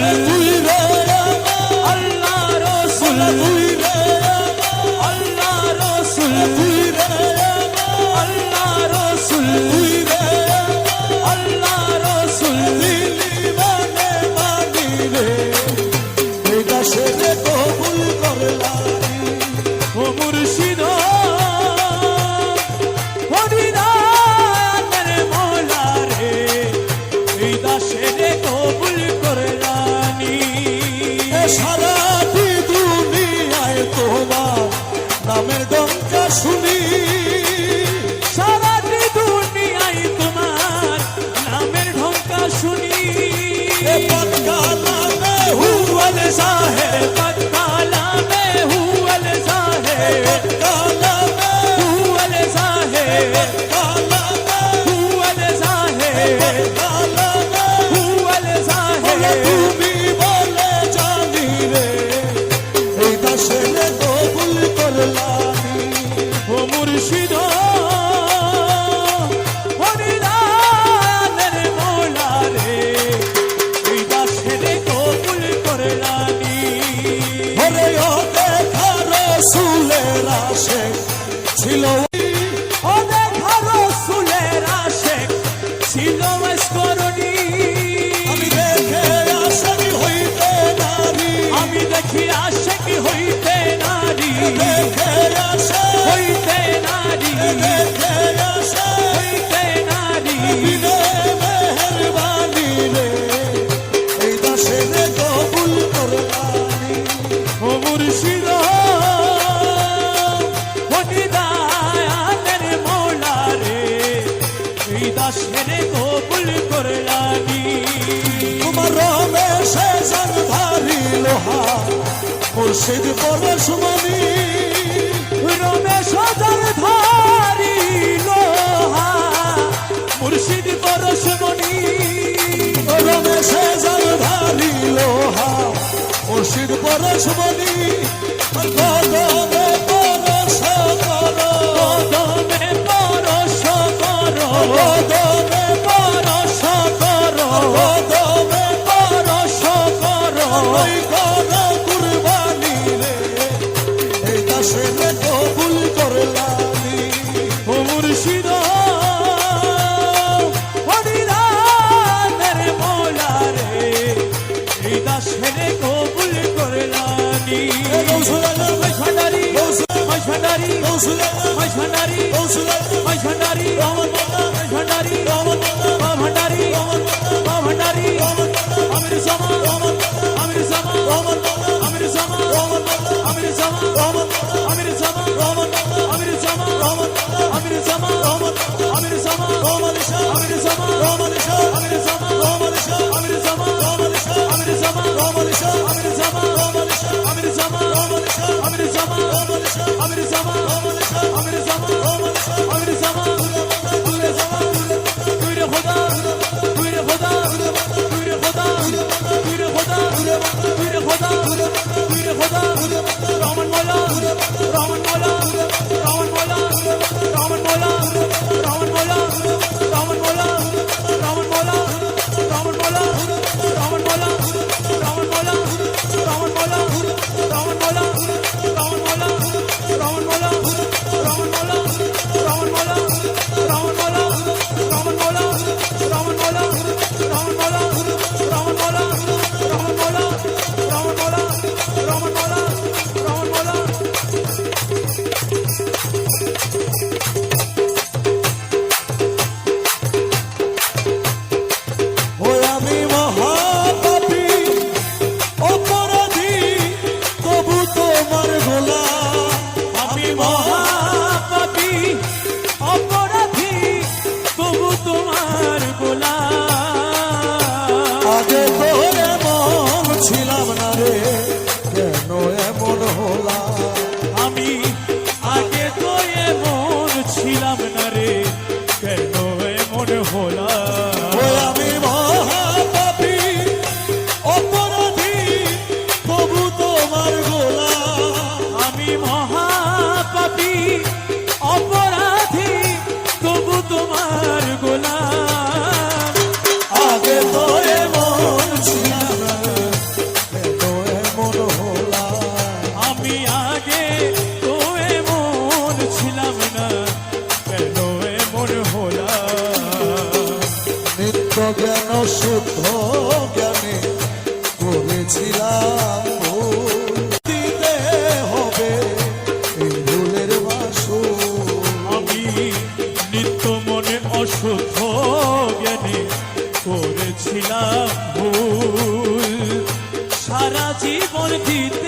Thank you. মুর্শিদ পরশ মানি রমেশ তার ধারি লোহা। মুর্শিদ পরশ মানি রমেশ তার ধারি লোহা। মুর্শিদ পরশ মানি Amir Zaman, Roman Show, Amir Zaman, Roman Show, Amir Zaman, Roman Show, Amir Zaman. জীবন ভিত